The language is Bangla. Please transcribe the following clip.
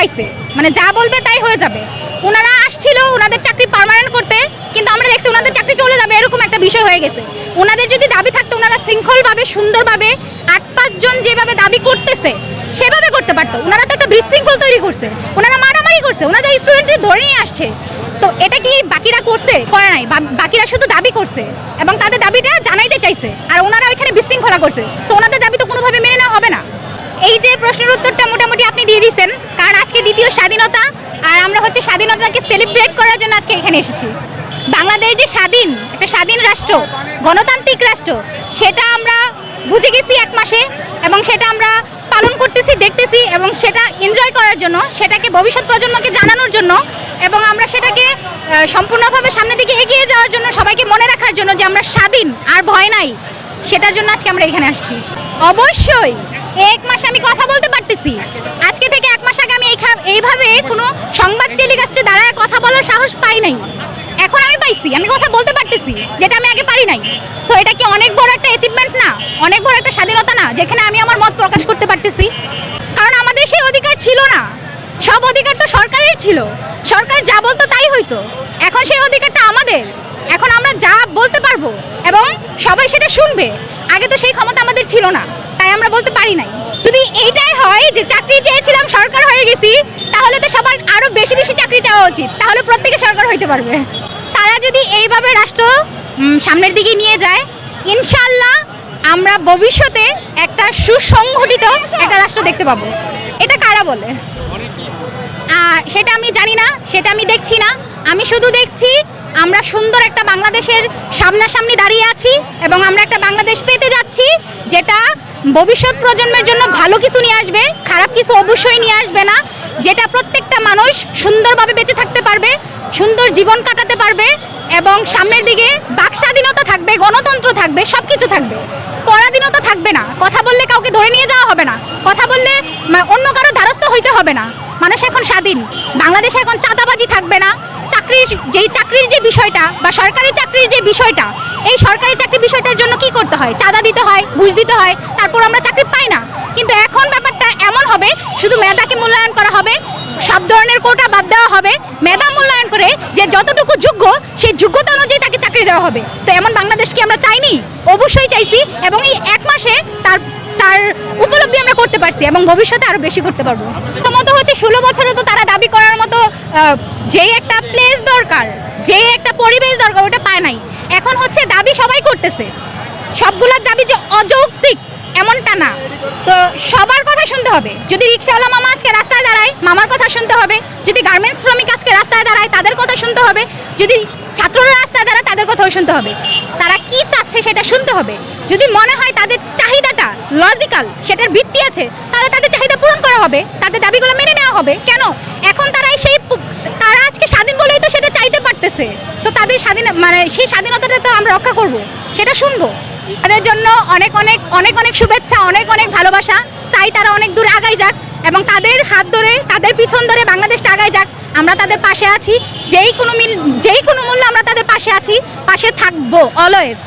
পাইছে। মানে যা বলবে তাই হয়ে যাবে। ওনারা আসছিল ওনাদের চাকরি পার্মানেন্ট করতে, কিন্তু আমরা দেখছি ওনাদের চাকরি চলে যাবে এরকম একটা বিষয় হয়ে গেছে। ওনাদের যদি দাবি থাকতো ওনারা শৃঙ্খলভাবে, সুন্দরভাবে আট পাঁচজন যেভাবে দাবি করতেছে, সেভাবে করতে পারতো। ওনারা তো একটা বিশৃঙ্খল তৈরি করছে। ওনারা মারামারি করছে। ওনাদের স্টুডেন্টদের ধরে নিয়ে আসছে। তো এটা কি বাকিরা করছে? করে নাই। বাকিরা শুধু দাবি করছে। এবং তাদের দাবিটা জানাইতে চাইছে। আর ওনারা ওইখানে বিশৃঙ্খলা করছে। সো ওনাদের দ্বিতীয় স্বাধীনতা আর আমরা হচ্ছে স্বাধীনতাকে সেলিব্রেট করার জন্য আজকে এখানে এসেছি। বাংলাদেশ যে স্বাধীন, একটা স্বাধীন রাষ্ট্র, গণতান্ত্রিক রাষ্ট্র, সেটা আমরা বুঝে গেছি এক মাসে এবং সেটা আমরা পালন করতেছি, দেখতেছি এবং সেটা এনজয় করার জন্য, সেটাকে ভবিষ্যৎ প্রজন্মকে জানানোর জন্য এবং আমরা সেটাকে সম্পূর্ণভাবে সামনের দিকে এগিয়ে যাওয়ার জন্য সবাইকে মনে রাখার জন্য যে আমরা স্বাধীন, আর ভয় নাই, সেটার জন্য আজকে আমরা এখানে আসছি। অবশ্যই, এক মাসে আমি কথা বলতে পারতেছি এইভাবে কোনো সংবাদ টেলিকাস্টে দাঁড়ায় কথা বলার সাহস পাই নাই। এখন আমি পাইছি, আমি কথা বলতে পারতেছি, যেটা আমি আগে পারি নাই। তো এটা কি অনেক বড় একটা অ্যাচিভমেন্ট না? অনেক বড় একটা স্বাধীনতা না? যেখানে আমি আমার মত প্রকাশ করতে পারতেছি। কারণ আমাদের সেই অধিকার ছিল না। সব অধিকার তো সরকারের ছিল। সরকার যা বলতো তাই হইতো। এখন সেই অধিকারটা আমাদের। এখন আমরা যা বলতে পারব এবং সবাই সেটা শুনবে। আগে তো সেই ক্ষমতা আমাদের ছিল না। তাই আমরা বলতে পারি নাই। যদি এইটাই হয় যে চাকরি চেয়েছিলাম সরকার হয়ে গেছি, তাহলে তো সবার আরও বেশি বেশি চাকরি চাওয়া উচিত। তাহলে প্রত্যেকে সরকার হইতে পারবে। তারা যদি এইভাবে রাষ্ট্র সামনের দিকে নিয়ে যায় ইনশাল্লাহ আমরা ভবিষ্যতে একটা সুসংগঠিত একটা রাষ্ট্র দেখতে পাবো। এটা কারা বলে? সেটা আমি জানি না, সেটা আমি দেখছি না। আমি শুধু দেখছি আমরা সুন্দর একটা বাংলাদেশের সামনাসামনি দাঁড়িয়ে আছি এবং আমরা একটা বাংলাদেশ পেতে যাচ্ছি, যেটা ভবিষ্যৎ প্রজন্মের জন্য ভালো কিছু নিয়ে আসবে, খারাপ কিছু অবশ্যই নিয়ে আসবে না, যেটা প্রত্যেকটা মানুষ সুন্দরভাবে বেঁচে থাকতে পারবে, সুন্দর জীবন কাটাতে পারবে, এবং সামনের দিকে বাক স্বাধীনতা থাকবে, গণতন্ত্র থাকবে সব কিছু থাকবে। পরাধীনতা থাকবে না, কথা বললে কাউকে ধরে নিয়ে যাওয়া হবে না, কথা বললে অন্য কারও দ্বারস্থ হইতে হবে না। মানুষ এখন স্বাধীন, বাংলাদেশে এখন চাঁদাবাজি থাকবে না, চাকরির, যেই চাকরির যে বিষয়টা বা সরকারি চাকরির যে বিষয়টা, এই সরকারি জন্য কি করতে হয়, চাঁদা দিতে হয়, ঘুষ দিতে হয়, তারপর আমরা চাকরি পাই না। কিন্তু এখন ব্যাপারটা এমন হবে, শুধু মেধাকে মূল্যায়ন করা হবে, সব ধরনের কোটা বাদ দেওয়া হবে, মেধা মূল্যায়ন করে যে যতটুকু যোগ্য, সেই যোগ্যতা অনুযায়ী তাকে চাকরি দেওয়া হবে। তো এমন বাংলাদেশ কি আমরা চাইনি, অবশ্যই চাইছি, এবং এই এক মাসে তার তার উপলব্ধি আমরা করতে পারছি, এবং ভবিষ্যতে আরও বেশি করতে পারব। প্রথমত হচ্ছে ষোলো বছরে তো তারা দাবি করার মতো যেই একটা প্লেস দরকার যেই একটা পরিবেশ দরকার, ওটা পায় নাই। এখন হচ্ছে দাবি সবাই করতেছে। সবগুলোর দাবি যে অযৌক্তিক, এমনটা না। তো সবার কথা শুনতে হবে। যদি রিক্সাওয়ালা মামা আজকে রাস্তায় দাঁড়ায়, মামার কথা শুনতে হবে। যদি গার্মেন্টস শ্রমিক আজকে রাস্তায় দাঁড়ায়, তাদের কথা শুনতে হবে। যদি ছাত্ররা রাস্তায় দাঁড়ায়, তাদের কথাও শুনতে হবে। তারা কি চাচ্ছে সেটা শুনতে হবে। যদি মনে হয় তাদের চাহিদাটা লজিক্যাল, সেটার ভিত্তি আছে, তাহলে তাদের চাহিদা পূরণ করা হবে। তাদের দাবিগুলো মেনে নেওয়া হবে। কেন? এখন তারাই সেই তারা আজকে স্বাধীন বলেই তো সেটা চাইতে পারতেছে। সো তাদের স্বাধীন মানে সেই স্বাধীনতাটা তো আমরা রক্ষা করব। সেটা শুনব। তাদের জন্য অনেক অনেক অনেক অনেক শুভেচ্ছা, অনেক অনেক ভালোবাসা। চাই তারা অনেক দূর আগাই যাক এবং তাদের হাত ধরে, তাদের পিছন ধরে বাংলাদেশটা আগাই যাক। আমরা তাদের পাশে আছি, যেই কোনো মিল, যেই কোনো মূল্য আমরা তাদের পাশে আছি, পাশে থাকব অলওয়েজ